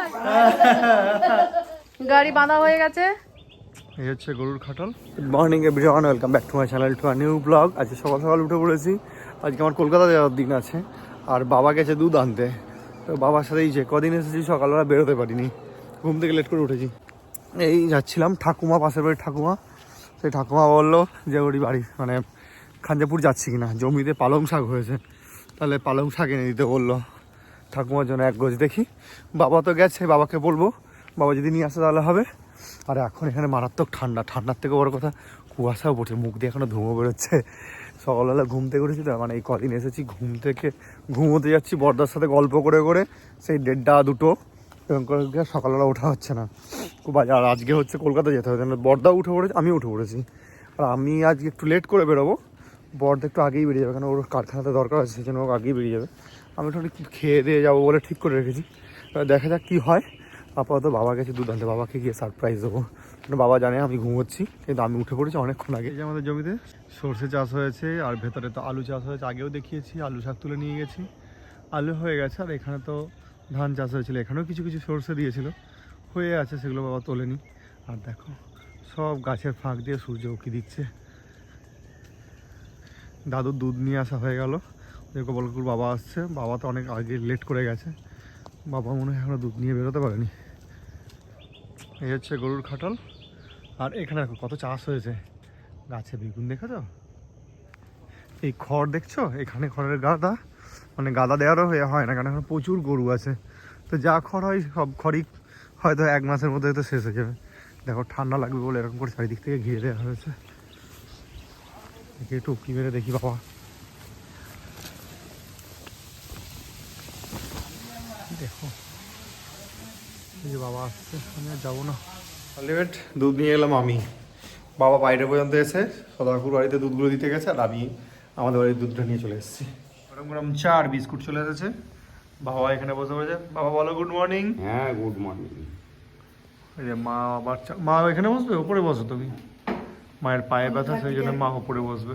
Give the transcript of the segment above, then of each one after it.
লাগছে। গাড়ি বাঁধা হয়ে গেছে। এই হচ্ছে গরুর খাটাল। Good morning everyone welcome back to my channel to new blog আজকে সকাল সকাল উঠে পড়েছি। আজকে আমার কলকাতা যাওয়ার দিন আছে। আর বাবা গেছে দুধ আনতে। তো বাবার সাথে এই যে কদিন এসেছি সকালবেলা বেরোতে পারিনি। ঘুম থেকে লেট করে উঠেছি। এই যাচ্ছিলাম ঠাকুমা পাশের বাড়ির ঠাকুমা। সেই ঠাকুমা বলল যে ওরই বাড়ি মানে খাঞ্জাপুর যাচ্ছি কিনা? জমিতে পালং শাক হয়েছে। তাহলে পালং শাক এনে দিতে বলল। ঠাকুমার জন্য এক গোজ দেখি। বাবা তো গেছে, বাবাকে বলব, বাবা যদি নিয়ে আসে তাহলে হবে। আর এখন এখানে মারাত্মক ঠান্ডা, ঠান্ডার থেকে বড় কথা, কুয়াশাও পড়ছে, মুখ দিয়ে এখনও ধুমো বেরোচ্ছে। সকালবেলা ঘুম থেকে উঠেছি তো মানে এই কদিন এসেছি ঘুম থেকে, ঘুমোতে যাচ্ছি, বর্দার সাথে গল্প করে করে, সেই দেড়টা, দুটো করে সকালবেলা ওঠা হচ্ছে না। খুব আর আজকে হচ্ছে কলকাতা যেতে হবে বর্দা উঠে পড়েছে আমি উঠে পড়েছি। আর আমি আজকে একটু লেট করে বেরোবো, বর্দা একটু আগেই বেরিয়ে যাবে কারণ ওর কারখানাতে দরকার আছে, সেই জন্য ও আগেই বেরিয়ে যাবে। আমি একটু খেয়ে দিয়ে যাব বলে ঠিক করে রেখেছি। দেখা যাক কী হয়। আপাতত বাবা গেছে দুধ আনতে বাবাকে গিয়ে সারপ্রাইজ দেবো। বাবা জানে আমি ঘুমোচ্ছি, কিন্তু আমি উঠে পড়েছি অনেকক্ষণ আগে। যে আমাদের জমিতে সর্ষে চাষ হয়েছে, আর ভেতরে তো আলু চাষ হয়েছে, আগেও দেখিয়েছি, আলু শাক তুলে নিয়ে গেছি। আলু হয়ে গেছে, আর এখানে তো ধান চাষ হয়েছিল। এখানেও কিছু কিছু সর্ষে দিয়েছিল। হয়ে আছে, সেগুলো বাবা তোলেনি আর দেখো, সব গাছের ফাঁক দিয়ে সূর্য উকি দিচ্ছে। দাদুর দুধ নিয়ে আসা হয়ে গেল। গোপালকুর বাবা আসছে। বাবা তো অনেক আগে লেট করে গেছে। বাবা মনে হয় এখনও দুধ নিয়ে বেরোতে পারেনি। এই হচ্ছে গরুর খাটাল। আর এখানে দেখো কত চাষ হয়েছে। গাছে বেগুন দেখেছ? এই খড় দেখছ? এখানে খড়ের গাদা। মানে গাদা দেওয়ারও হয়ে হয় না, কারণ এখানে প্রচুর গরু আছে। তো যা খড় হয়, সব খড়ই হয়তো এক মাসের মধ্যে তো শেষ হয়ে যাবে। দেখো ঠান্ডা লাগবে বলে এরকম করে চারিদিক থেকে ঘিরে দেওয়া হয়েছে। দেখি একটু মেরে দেখি বাবা। দেখো। এই যে বাবা আসছে আমি আর যাব না। আলটিমেট দুধ নিয়ে এলাম আমি। বাবা বাইরে পর্যন্ত এসে সদাকুর বাড়িতে দুধগুলো দিতে গেছে আর আমি আমাদের বাড়ির দুধটা নিয়ে চলে এসেছি। গরম গরম চা আর বিস্কুট চলে এসেছে। বাবা এখানে বসে পড়েছে বাবা বলো গুড মর্নিং হ্যাঁ গুড মর্নিং এই যে মা আবার মা এখানে বসবে? ওপরে বসো তুমি। মায়ের পায়ে ব্যথা সেই জন্য মা ওপরে বসবে।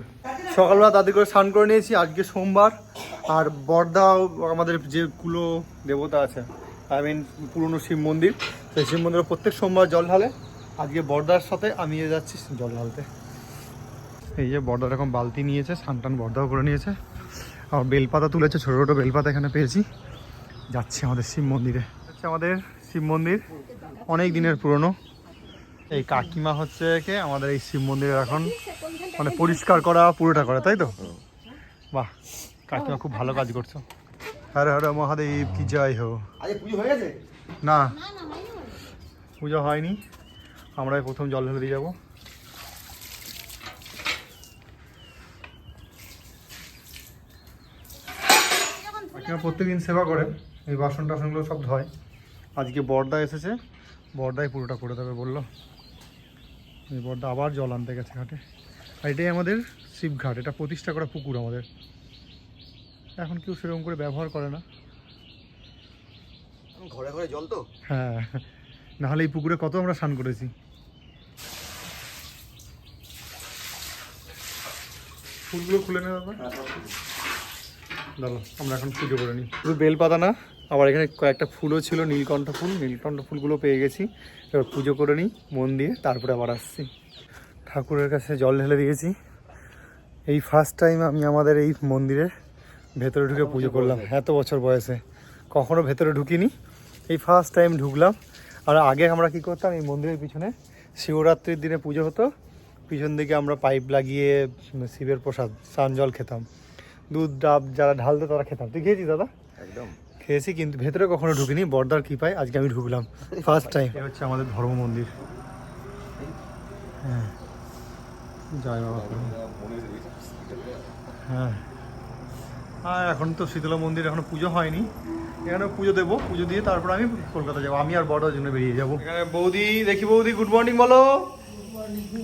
সকালবেলা দাদি করে স্নান করে নিয়েছি, আজকে সোমবার। আর বর্দা আমাদের যে কুলো দেবতা আছে আই মিন পুরনো শিব মন্দির, সেই শিব মন্দিরে প্রত্যেক সোমবার জল ঢালে। আজকে বর্দার সাথে আমি যাচ্ছি জল ঢালতে। এই যে বর্দা এরকম বালতি নিয়েছে, স্নান টান বর্দাও করে নিয়েছে। আর বেলপাতা তুলেছে, ছোটো ছোটো বেলপাতা এখানে পেয়েছি। যাচ্ছি আমাদের শিব মন্দিরে। হচ্ছে আমাদের শিব মন্দির, অনেক দিনের পুরনো। এই কাকিমা হচ্ছে কে? আমাদের এই শিব মন্দিরের এখন মানে পরিষ্কার করা পুরোটা করে তাই তো? বাহ কাকিমা খুব ভালো কাজ করছ। হরে হরে মহাদেব কি জয় হো। হয়ে গেছে? না। পুজো হয়নি। আমরা প্রথম জল ঢেলে দিয়ে যাব। কাকিমা প্রত্যেকদিন সেবা করে এই বাসন টাসনগুলো সব ধয়। আজকে বর্দা এসেছে। বর্দাই পুরোটা করে দেবে বলল। এই বর্দা আবার জল আনতে গেছে ঘাটে। আর এটাই আমাদের শিবঘাট এটা প্রতিষ্ঠা করা পুকুর আমাদের। এখন কেউ সেরকম করে ব্যবহার করে না। ঘরে ঘরে জল তো? হ্যাঁ নাহলে এই পুকুরে কত আমরা স্নান করেছি। ফুলগুলো খুলে নেওয়া দাঁড়ো আমরা এখন পুজো করে নিই। শুধু বেলপাতা না, আবার এখানে কয়েকটা ফুলও ছিল, নীলকণ্ঠ ফুল। নীলকণ্ঠ ফুলগুলো পেয়ে গেছি। এবার পুজো করে নিই, মন দিয়ে, তারপরে আবার আসছি। ঠাকুরের কাছে জল ঢেলে দিয়েছি। এই ফার্স্ট টাইম আমি আমাদের এই মন্দিরে ভেতরে ঢুকে পুজো করলাম। এত বছর বয়সে। কখনো ভেতরে ঢুকিনি। এই ফার্স্ট টাইম ঢুকলাম। আর আগে আমরা কি করতাম, এই মন্দিরের পিছনে শিবরাত্রির দিনে পুজো হতো। পিছন দিকে আমরা পাইপ লাগিয়ে শিবের প্রসাদ, স্নান জল খেতাম। দুধ ডাব যারা ঢালতো তারা খেতাম। তুই খেয়েছিস দাদা? একদম। খেয়েছি কিন্তু ভেতরে কখনো ঢুকিনি বর্দার কৃপায় আজকে আমি ঢুকলাম ফার্স্ট টাইম এটা হচ্ছে আমাদের ধর্ম মন্দির। হ্যাঁ। জয় বাবা। হ্যাঁ। আর এখন তো শীতলা মন্দির এখনও পুজো হয়নি। এখানে পুজো দেবো পুজো দিয়ে তারপর আমি কলকাতা যাব। আমি আর বড়ার জন্য বেরিয়ে যাব। এখানে বৌদি দেখি বৌদি গুড মর্নিং বলো।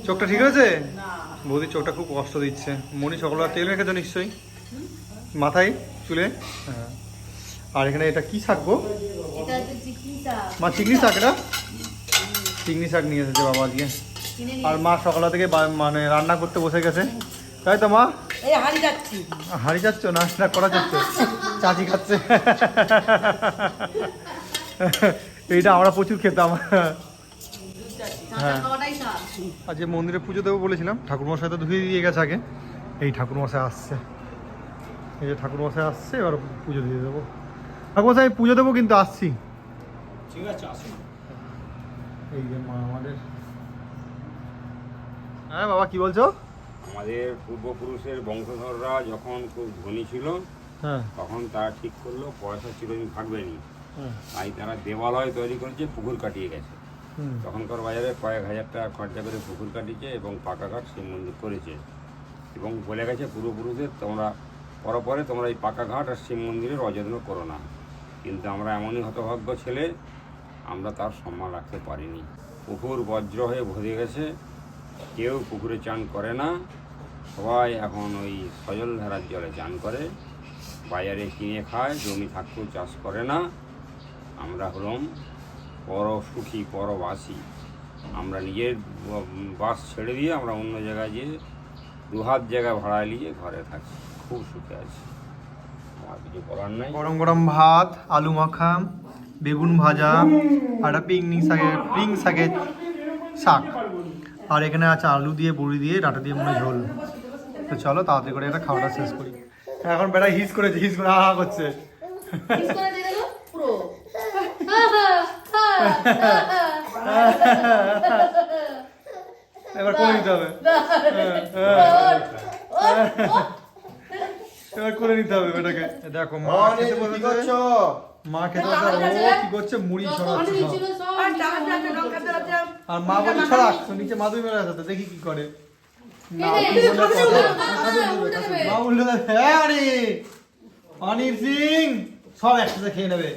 চোখটা ঠিক আছে বৌদির চোখটা খুব কষ্ট দিচ্ছে। মনি সকালবেলা তেল রেখেছো নিশ্চয়ই? মাথায় চুলে? হ্যাঁ। আর এখানে এটা কি শাক গো? মা চিকনি শাক এটা? চিকনি শাক নিয়ে এসেছে বাবা আজকে। আর মা সকালবেলা থেকে মানে রান্না করতে বসে গেছে। তাই তো মা? হাড়ি যাচ্ছি না না করা যাচ্ছ চাচি খাচ্ছে এইটা আমরা প্রচুর খেতাম। হ্যাঁ। আজকে মন্দিরে পুজো দেবো বলেছিলাম। ঠাকুরমশাই তো ধুয়ে দিয়ে গেছে আগে। এই ঠাকুরমশাই আসছে। এই যে ঠাকুর ঠাকুরমশাই আসছে এবার পুজো দিয়ে দেবো। ঠাকুরমশাই আমি পুজো দেবো কিন্তু আসছি। ঠিক আছে আসুন। এই যে মা আমাদের। হ্যাঁ বাবা কি বলছো? আমাদের পূর্বপুরুষের বংশধররা যখন খুব ধনী ছিল হ্যাঁ। তখন তারা ঠিক করল পয়সা চিরদিন থাকবে নি হ্যাঁ। তাই তারা দেওয়ালয় তৈরি করেছে পুকুর কাটিয়ে গেছে। তখনকার বাজারে কয়েক হাজার টাকা খরচা করে পুকুর কাটিয়েছে এবং পাকা ঘাট শিব মন্দির করেছে। এবং বলে গেছে পূর্বপুরুষদের তোমরা পরপরে তোমরা এই পাকা ঘাট আর শিব মন্দিরের অযত্ন করো না। কিন্তু আমরা এমনই হতভাগ্য ছেলে, আমরা তার সম্মান রাখতে পারিনি। পুকুর বজ্র হয়ে ভরে গেছে, কেউ পুকুরে চান করে না। সবাই এখন ওই সজল ধারার জলে চান করে, বাজারে কিনে খায়, জমি থাকতেও চাষ করে না। আমরা হলাম পর সুখী পরবাসী আমরা নিজের বাস ছেড়ে দিয়ে আমরা অন্য জায়গায় যেয়ে দুহাত জায়গা ভাড়া নিয়ে ঘরে থাকি। খুব সুখে আছি আমার কিছু করার নাই গরম গরম ভাত আলু মাখা বেগুন ভাজা আর একটা পিংনি শাকের পিং শাকের শাক আর এখানে আছে আলু দিয়ে বড়ি দিয়ে ডাটা দিয়ে মনে ঝোল তো চলো তাড়াতাড়ি করে এটা খাওয়াটা শেষ করি এখন বেটা হিস করেছে হিস করে আহা করছে এবার করে দিতে হবে এবার করে নিতে হবে বেটাকে। দেখো মা খেতে বসেছে। মা খেতে বসেছে। ও কি করছে? মুড়ি ছড়াচ্ছে আর মা বলে ছড়াক তো নিচে মাদুরি মেরে আছে তো দেখি কি করে। না, মা বলল হ্যাঁ অনি অনির সিং সব একসাথে খেয়ে নেবে।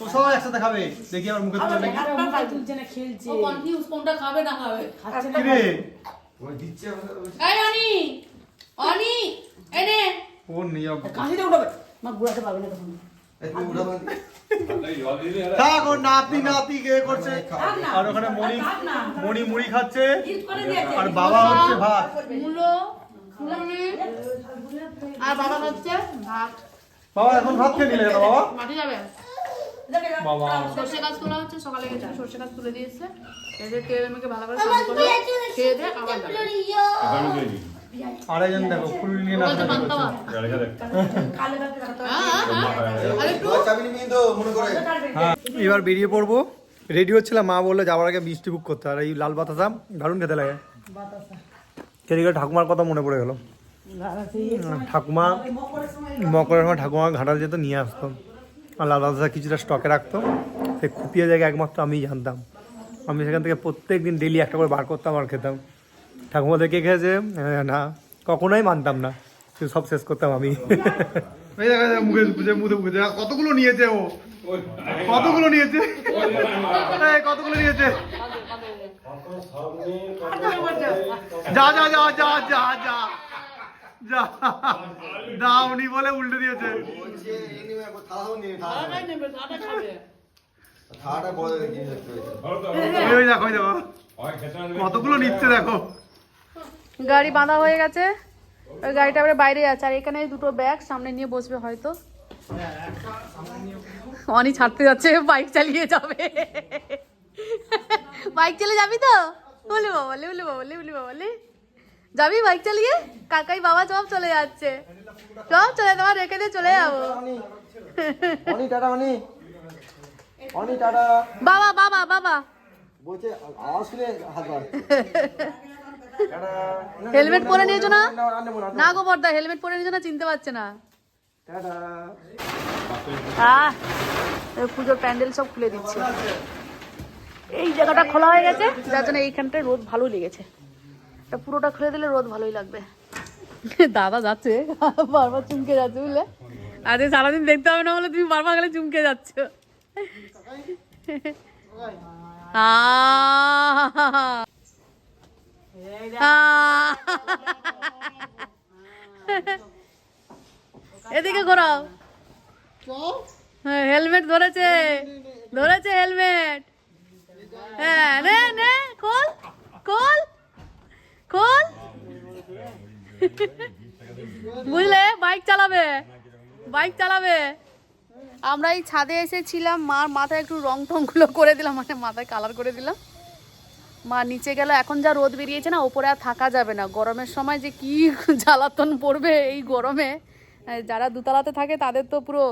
ও সব একসাথে খাবে। দেখি আমার মুখে তুলে নাকি ও কনফিউজ কোনটা খাবে না খাবে। কি রে? এই অনি অনি এনে ও নিয়ে থাক ও নাতি নাতি কে করছে? আর ওখানে মণি মণি মুড়ি খাচ্ছে আর বাবা হচ্ছে ভাত। আর বাবা ভাত। বাবা এখন ভাত খেয়ে নিলে বাবা? মাটি যাবে। বাবা। সর্ষে গাছ তোলা হচ্ছে সকালে গেছে সর্ষে গাছ তুলে দিয়েছে। এসে তেল মেখে ভালো করে খেয়ে দিয়ে আবার আড়াইজন দেখো ফুল নিয়ে নাচতে হ্যাঁ। আর একটু? এবার বেরিয়ে পড়ব। রেডি হচ্ছিলাম মা বলল যাওয়ার আগে মিষ্টি বুক করতে। আর এই লাল বাতাসা দারুণ খেতে লাগে। সেদিকে ঠাকুমার কথা মনে পড়ে গেল। ঠাকুমা মকরের সময় ঠাকুমা ঘাটাল যেত নিয়ে আসতো। আর লাল বাতাসা কিছুটা স্টকে রাখতো। সেই খুপিয়ে জায়গা একমাত্র আমি জানতাম। আমি সেখান থেকে প্রত্যেক দিন ডেলি একটা করে বার করতাম আর খেতাম। ঠাকুমা দেখে আহ, না। কখনোই মানতাম না। সব শেষ করতাম আমি। মুখে মুখে মুখে দেখা, কতগুলো নিয়েছে ও? কতগুলো নিয়েছে? কতগুলো নিয়েছে? যা যা যা যা যা যা। যা। দাওনি বলে উল্টে দিয়েছে। কতগুলো নিচ্ছে দেখো? গাড়ি বাঁধা হয়ে গেছে। ওই গাড়িটা এবারে বাইরে আছে আর এখানে দুটো ব্যাগ সামনে নিয়ে বসবে হয়তো। অনি ছাড়তে যাচ্ছে বাইক চালিয়ে যাবে। বাইক চালিয়ে যাবি তো? বলে বাবা লে বলে বাবা লে বলে বাবা লে যাবি বাইক চালিয়ে? কাকাই বাবা সব চলে যাচ্ছে। সব চলে তোমার রেখে দিয়ে চলে যাব। অনি টাটা অনি। অনি টাটা। বাবা বাবা বাবা। বলছে আওয়াজ শুনে হাত হেলমেট পরে নিয়েছো না? না গো বর্দা হেলমেট পরে নিয়েছো না? চিনতে পারছে না। পুজোর প্যান্ডেল সব খুলে দিচ্ছে। এই জায়গাটা খোলা হয়ে গেছে, যার জন্য এইখানটায় রোদ ভালো লেগেছে। পুরোটা খুলে দিলে রোদ ভালোই লাগবে। দাদা যাচ্ছে, বারবার চুমকে যাচ্ছে, বুঝলে? আজকে সারাদিন দেখতে হবে না বলে তুমি বারবার গেলে চুমকে যাচ্ছ। আহ এদিকে ঘোরাও হ্যাঁ, হেলমেট ধরেছে ধরেছে হেলমেট হ্যাঁ নে নে খোল খোল খোল বুঝলে বাইক চালাবে বাইক চালাবে আমরা এই ছাদে এসেছিলাম মার মাথায় একটু রং টংগুলো করে দিলাম মানে মাথায় কালার করে দিলাম। মা নিচে গেল, এখন যা রোদ বেরিয়েছে না, ওপরে আর থাকা যাবে না। গরমের সময় যে কি জ্বালাতন পড়বে এই গরমে। যারা দুতলাতে থাকে, তাদের তো পুরো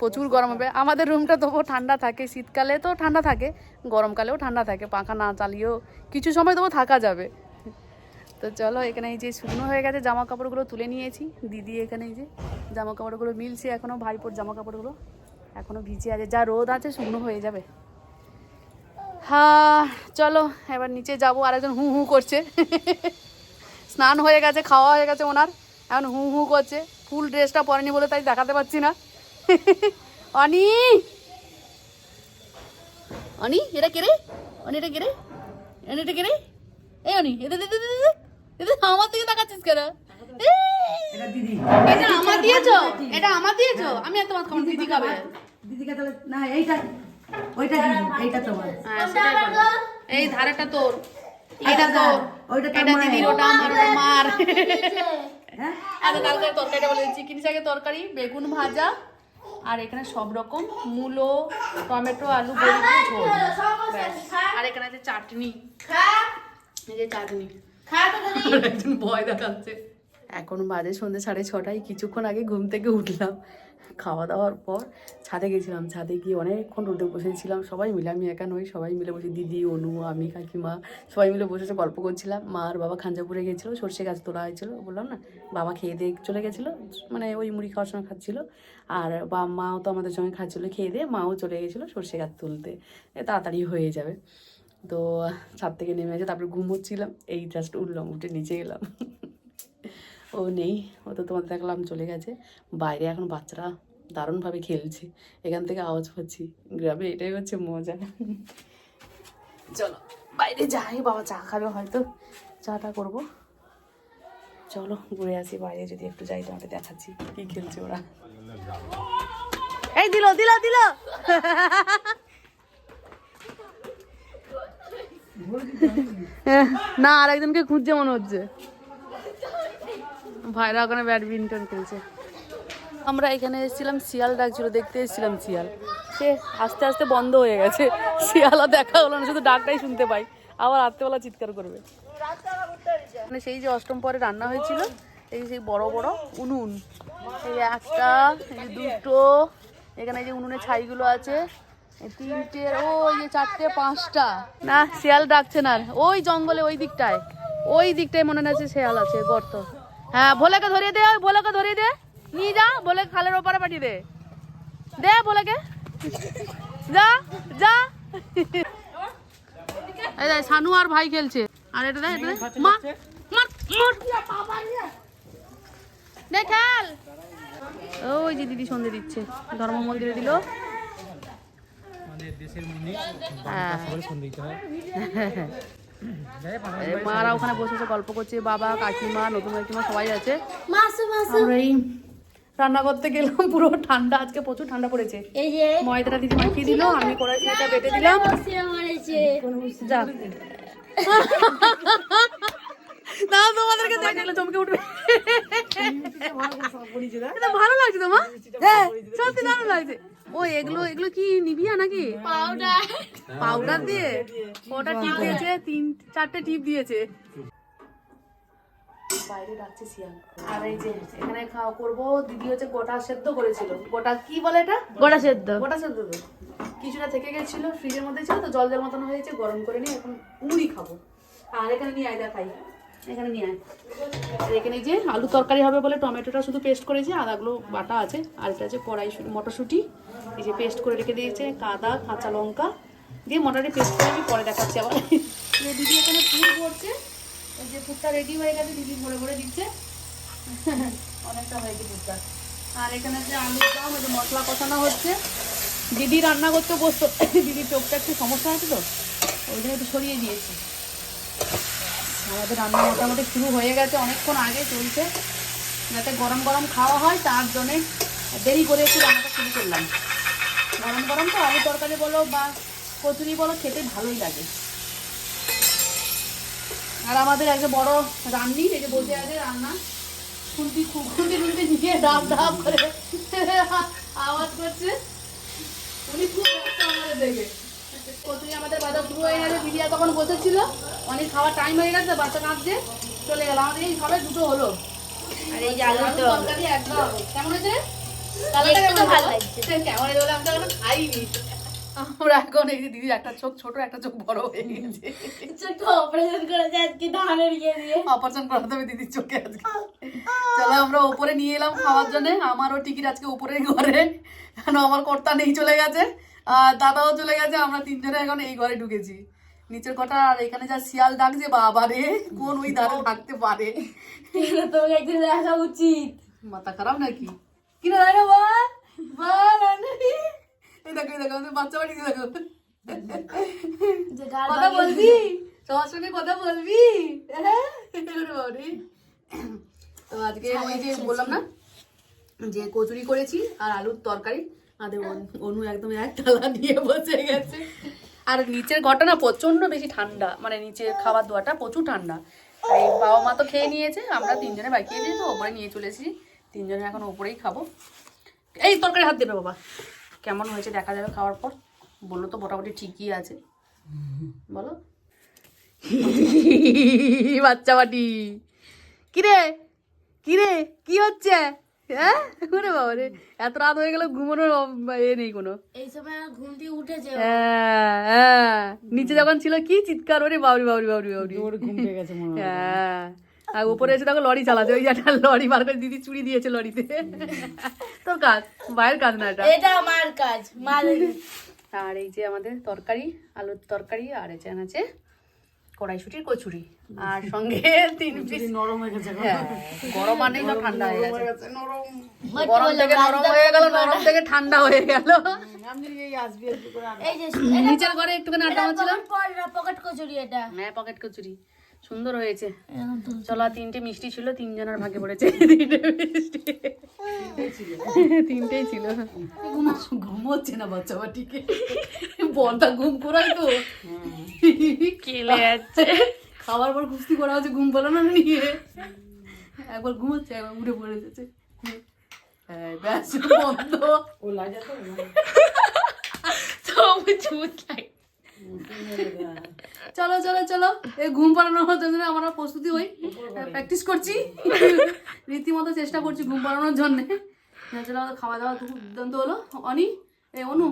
প্রচুর গরম হবে। আমাদের রুমটা তবুও ঠান্ডা থাকে, শীতকালে তো ঠান্ডা থাকে, গরমকালেও ঠান্ডা থাকে, পাখা না চালিয়েও কিছু সময় তবু থাকা যাবে। তো চলো, এখানে এই যে শুকনো হয়ে গেছে জামা কাপড়গুলো তুলে নিয়েছি। দিদি এখানে এই যে জামা কাপড়গুলো মিলছে এখনও ভাইপোর জামা কাপড়গুলো এখনও ভিজে আছে। যা রোদ আছে, শুকনো হয়ে যাবে। চলো এবার নিচে যাব আরেকজন হু হু করছে। স্নান হয়ে গেছে খাওয়া হয়ে গেছে ওনার। এখন হু হু করছে। ফুল ড্রেসটা পরেনি বলে তাই দেখাতে পারছি না। অনি! অনি এটা কে রে? অনি এটা কে রে? অনি এটা কে রে? এই অনি এটা দে দে দে দে এটা আমার দিকে তাকাচ্ছিস কেন! এটা আমার দিয়েছ? এটা আমার দিয়েছ? আমি আর তোমার দিদি খাবে। দিদিকে তাহলে না এইটা ওইটা দিদি এইটা তোমার। হ্যাঁ। এই ধারেটা তোর। এটা তোর। ওইটা এটা। দিদির ওটা আমার মার হ্যাঁ? কালকে তরকারিটা বলে চিকেন শাকের তরকারি? বেগুন ভাজা। আর এখানে সব রকম মূলো টমেটো আলু বড়ি ঝোল। ব্যাস। আর এখানে আছে চাটনি। এই যে চাটনি। একজন ভয় দেখাচ্ছে। এখন বাজে সন্ধ্যে সাড়ে ছটায়। কিছুক্ষণ আগে ঘুম থেকে উঠলাম। খাওয়া দাওয়ার পর ছাদে গেছিলাম। ছাদে গিয়ে অনেকক্ষণ রোদে বসেছিলাম। সবাই মিলে, আমি একা নই, সবাই মিলে বসে দিদি, অনু, আমি, কাকিমা, সবাই মিলে বসে গল্প করছিলাম। মা আর বাবা খাঞ্জাপুরে গেছিল, সর্ষে গাছ তোলা হয়েছিল। বললাম, না, বাবা খেয়ে দিয়ে চলে গেছিল মানে ওই মুড়ি খাওয়ার সময় খাচ্ছিলো। আর বা, মাও তো আমাদের সঙ্গে খাচ্ছিলো, খেয়ে দিয়ে মাও চলে গেছিল সর্ষে গাছ তুলতে। তাড়াতাড়ি হয়ে যাবে। তো ছাদ থেকে নেমে এসে তারপরে ঘুমোচ্ছিলাম এই জাস্ট উঠলাম, উঠে নিচে গেলাম ও নেই, ও তো তোমাদের দেখলাম চলে গেছে। বাইরে এখন বাচ্চারা দারুণভাবে খেলছে, এখান থেকে আওয়াজ পাচ্ছি। গ্রামে এটাই হচ্ছে মজা। চলো, বাইরে যাই, বাবা চা খাবে হয়তো, চাটা করব। চলো, ঘুরে আসি বাইরে, যদি একটু যাই তোমাকে দেখাচ্ছি কি খেলছে ওরা। এই দিল দিল দিল! না আর একজনকে খুঁজছে মনে হচ্ছে। ভাইরা ওখানে ব্যাডমিন্টন খেলছে। আমরা এখানে এসেছিলাম শিয়াল ডাকছিল, দেখতে এসেছিলাম শিয়াল। সে আস্তে আস্তে বন্ধ হয়ে গেছে। শিয়ালও দেখা হলো না, শুধু ডাকটাই শুনতে পাই। আবার রাত্রেবেলা চিৎকার করবে। মানে সেই যে অষ্টম পরে রান্না হয়েছিল, এই সেই বড় বড় উনুন। এই একটা, এই দুটো, এখানে যে উনুনের ছাইগুলো আছে তিনটে ও যে চারটে, পাঁচটা। না, শিয়াল ডাকছে না। ওই জঙ্গলে ওই দিকটায়। ওই দিকটায় মনে হচ্ছে শিয়াল আছে, গর্ত। হ্যাঁ ভোলাকে ধরিয়ে দে ওই ভোলাকে ধরিয়ে দে। নিয়ে যা বলে খালের ওপারে পাঠিয়ে দে। দে ভোলাকে। যা যা। এই দেখ সানু আর ভাই খেলছে। আর এটা দেখ এটা দেখ। মার মার মার। দে খেল। ওই যে দিদি সন্ধে দিচ্ছে ধর্ম মন্দিরে দিল হ্যাঁ। এই মারা ওখানে বসে বসে গল্প করছে বাবা কাকিমা নতুন কাকিমা সবাই আছে। আমরা এই রান্না করতে গেলাম পুরো ঠান্ডা আজকে প্রচুর ঠান্ডা পড়েছে। এই যে। ময়দাটা দিদি মাখিয়ে দিল আমি কড়াই এটা বেটে দিলাম। যা। না তোমাদেরকে দেখলে চমকে উঠবে। ভালো লাগছে তোমার হ্যাঁ সত্যি দারুণ লাগছে। ও এগুলো এগুলো কি নিবিয়া নাকি? পাউডার পাউডার দিয়ে? ওটা টিপ দিয়েছে? তিন চারটে টিপ দিয়েছে। বাইরে ডাকছে শিয়াল। আর এই যে এখানে খাওয়া করব দিদি হচ্ছে গোটা সেদ্ধ করেছিল। গোটা কি বলে এটা? গোটা সেদ্ধ। গোটা সেদ্ধ তো। কিছুটা থেকে গেছিল ফ্রিজের মধ্যে ছিল তো জল জল মতন হয়েছে গরম করে নিয়ে এখন মুড়ি খাব। আর এখানে নিয়ে আয়দা দেখাই। এখানে নিয়ে আয়। এখানে যে আলু তরকারি হবে বলে টমেটোটা শুধু পেস্ট করেছি আদাগুলো বাটা আছে, আর এটা আছে কড়াই মটরশুঁটি, এই যে পেস্ট করে রেখে দিয়েছে, কাদা, কাঁচা লঙ্কা, দিয়ে মটরটি পেস্ট করে আমি পরে দেখাচ্ছি আবার। দিদি এখানে পুর ভরছে, এই যে পুরটা রেডি হয়ে গেছে, দিদি ভরে ভরে দিচ্ছে। অনেকটা হয়েছে পুরটা আর এখানে যে আলুর দাম ওই যে মশলা কষানো হচ্ছে। দিদি রান্না করতে বসতো, দিদির চোখটা একটু সমস্যা আছে তো, ওই জন্য একটু সরিয়ে দিয়েছি আমাদের রান্না মোটামুটি শুরু হয়ে গেছে, অনেকক্ষণ আগে চলছে। যাতে গরম গরম খাওয়া হয়, তার জন্যে দেরি করে একটু রান্নাটা শুরু করলাম। গরম গরম তো আলু তরকারি বলো বা কচুরি বলো, খেতে ভালোই লাগে। আর আমাদের একটা বড় রান্নি, এই যে বসে আছে রান্না। খুন্তি খুন্তি খুন্তি নিয়ে ডাব ডাব করে আওয়াজ করছে। উনি খুব আমাদের দেখে। কচুরি আমাদের বাজার শুরু হয়ে গেছে বিরিয়া তখন বসেছিল। অনেক খাওয়ার টাইম হয়ে গেছে বাচ্চা কাঁদছে চলে গেল। আমাদের এই সবাই দুটো হলো। আর এই যে আলুর তরকারি একদম। কেমন হয়েছে? আমরা এখন এই দিদির একটা চোখ ছোট একটা চোখ বড় হয়ে গেছে। ছোট অপারেশন করেছে আজকে ধানের ইয়ে দিয়ে। অপারেশন করাতে হবে দিদির চোখে আজকে। চলো আমরা উপরে নিয়ে এলাম খাওয়ার জন্য। আমারও টিকিট আজকে উপরে ঘরে। কেন আমার কর্তা নেই চলে গেছে। দাদাও চলে গেছে আমরা তিনজনে এখন এই ঘরে ঢুকেছি। নিচের কটা আর এখানে যা শিয়াল ডাকছে বাবা রে কোন ওই ধারে থাকতে পারে? তোমাকে একদিন দেখা উচিত। মাথা খারাপ নাকি? কি বল? বল আন্টি। এই দেখো দেখো বাচ্চা বাড়ি দেখো। কথা বলবি? সবার সঙ্গে কথা বলবি? তো আজকে ওই যে বললাম না যে কচুরি করেছি আর আলুর তরকারি। আমাদের অনু- একদম এক থালা নিয়ে বসে গেছে। আর নিচের ঘরটা না প্রচণ্ড বেশি ঠান্ডা মানে নিচের খাবার দাওয়াটা প্রচুর ঠান্ডা। তাই বাবা মা তো খেয়ে নিয়েছে, আমরা তিনজনে বাকি দিয়েছি তো ওপরে নিয়ে চলে এসেছি। তিনজনে এখন ওপরেই খাব। এই তরকারি হাত দেবে বাবা। কেমন হয়েছে দেখা যাবে খাওয়ার পর। বলল তো মোটামুটি ঠিকই আছে। বলো। বাচ্চা বাটি। কিরে? কিরে? কি হচ্ছে? হ্যাঁ? ওরে বাবা রে এত রাত হয়ে গেল ঘুমানোর এ নেই কোনো। এই সময় ঘুম থেকে উঠেছে হ্যাঁ হ্যাঁ। নিচে যখন ছিল কি চিৎকার ওরে বাবরি বাবরি বাবরি বাবরি ঘুম পেয়ে গেছে হ্যাঁ। আর উপরে এসে দেখো লরি চালাচ্ছে ওই একটা লরি বার করে দিদি চুরি দিয়েছে লরিতে। তোর কাজ বাইরের কাজ না এটা? এটা আমার কাজ মা আর এই যে আমাদের তরকারি আলুর তরকারি আর এই যে আছে কড়াইশুটির কচুরি আর সঙ্গে তিন পিস নরম হয়ে গেছে গরম মানে সব ঠান্ডা হয়ে গেছে। গরম থেকে নরম হয়ে গেল নরম থেকে ঠান্ডা হয়ে গেল। এই যে নিচের ঘরে একটুখানি আটা ছিল পকেট কচুরি এটা। হ্যাঁ পকেট কচুরি। সুন্দর হয়েছে। চলো তিনটে মিষ্টি ছিল তিনজনের ভাগে পড়েছে। তিনটে মিষ্টি। তিনটেই ছিল। ঘুমোচ্ছে না বাচ্চা বাটিকে। বনটা ঘুম করাই তো। কেলে যাচ্ছে। খাবার পর কুস্তি করা হচ্ছে ঘুম পেল না নিয়ে। একবার ঘুমোচ্ছে একবার উঠে পড়ে যাচ্ছে। হ্যাঁ ব্যাস বন্ধ। সব চুত লাগে চলো চলো চলো। এই ঘুম পাড়ানোর জন্য আমরা প্রস্তুতি হই। প্র্যাকটিস করছি। রীতিমতো চেষ্টা করছি ঘুম পাড়ানোর জন্য। চলো আমাদের খাওয়া দাওয়া খুব দুর্দান্ত হলো। অনি এ অনু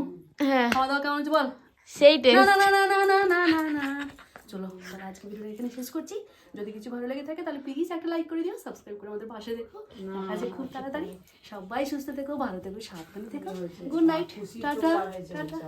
হ্যাঁ। খাওয়া দাওয়া কেমন হচ্ছে বল? সেই না না না না না না না না না চলো তাহলে আজকে ভিডিওটা এখানে শেষ করছি। যদি কিছু ভালো লেগে থাকে তাহলে প্লিজ একটা লাইক করে দিও সাবস্ক্রাইব করে আমাদের পাশে দেখো। আছে খুব তাড়াতাড়ি। সবাই সুস্থ থেকো ভালো থেকো সাবধানে থেকো। Good night tata tata.